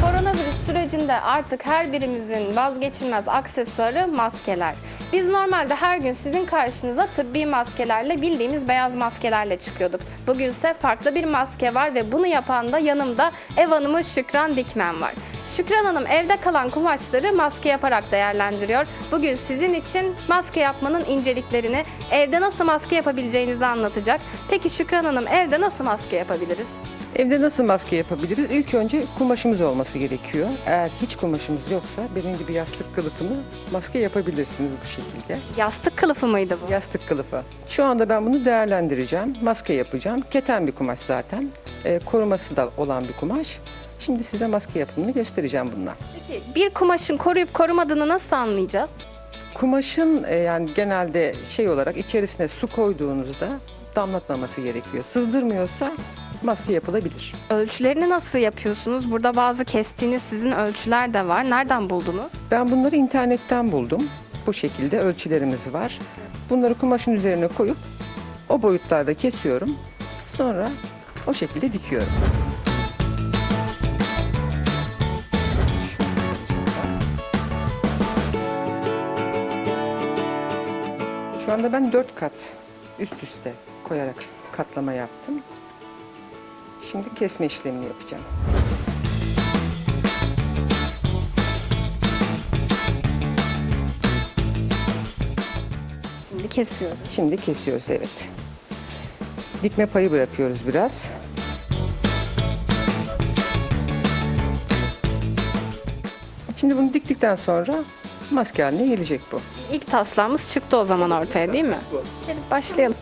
Koronavirüs sürecinde artık her birimizin vazgeçilmez aksesuarı maskeler. Biz normalde her gün sizin karşınıza tıbbi maskelerle bildiğimiz beyaz maskelerle çıkıyorduk. Bugünse farklı bir maske var ve bunu yapan da yanımda ev hanımı Şükran Dikmen var. Şükran Hanım evde kalan kumaşları maske yaparak değerlendiriyor. Bugün sizin için maske yapmanın inceliklerini, evde nasıl maske yapabileceğinizi anlatacak. Peki Şükran Hanım evde nasıl maske yapabiliriz? Evde nasıl maske yapabiliriz? İlk önce kumaşımız olması gerekiyor. Eğer hiç kumaşımız yoksa benim gibi yastık kılıfını maske yapabilirsiniz bu şekilde. Yastık kılıfı mıydı bu? Yastık kılıfı. Şu anda ben bunu değerlendireceğim. Maske yapacağım. Keten bir kumaş zaten. Ee, koruması da olan bir kumaş. Şimdi size maske yapımını göstereceğim bunlar. Peki bir kumaşın koruyup korumadığını nasıl anlayacağız? Kumaşın e, yani genelde şey olarak içerisine su koyduğunuzda damlatmaması gerekiyor. Sızdırmıyorsa maske yapılabilir. Ölçülerini nasıl yapıyorsunuz? Burada bazı kestiğiniz sizin ölçüler de var. Nereden buldunuz? Ben bunları internetten buldum. Bu şekilde ölçülerimiz var. Bunları kumaşın üzerine koyup o boyutlarda kesiyorum. Sonra o şekilde dikiyorum. Şu anda ben dört kat üst üste koyarak katlama yaptım. Şimdi kesme işlemini yapacağım. Şimdi kesiyoruz. Şimdi kesiyoruz evet. Dikme payı bırakıyoruz biraz. Şimdi bunu diktikten sonra maske haline gelecek bu. İlk taslağımız çıktı o zaman ortaya değil mi? Gelip başlayalım.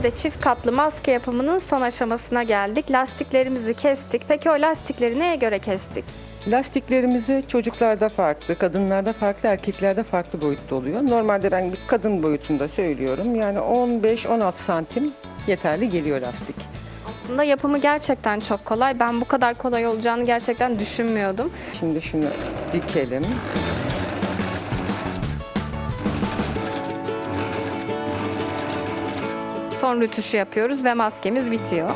Evde çift katlı maske yapımının son aşamasına geldik. Lastiklerimizi kestik. Peki o lastikleri neye göre kestik? Lastiklerimizi çocuklarda farklı, kadınlarda farklı, erkeklerde farklı boyutta oluyor. Normalde ben bir kadın boyutunda söylüyorum. Yani 15-16 santim yeterli geliyor lastik. Aslında yapımı gerçekten çok kolay. Ben bu kadar kolay olacağını gerçekten düşünmüyordum. Şimdi şunu dikelim. Son rütuşu yapıyoruz ve maskemiz bitiyor.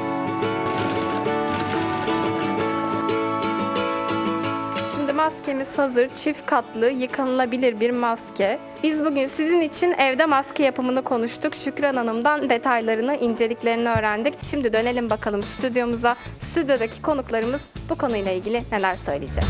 Şimdi maskemiz hazır. Çift katlı, yıkanılabilir bir maske. Biz bugün sizin için evde maske yapımını konuştuk. Şükran Hanım'dan detaylarını, inceliklerini öğrendik. Şimdi dönelim bakalım stüdyomuza. Stüdyodaki konuklarımız bu konuyla ilgili neler söyleyecek?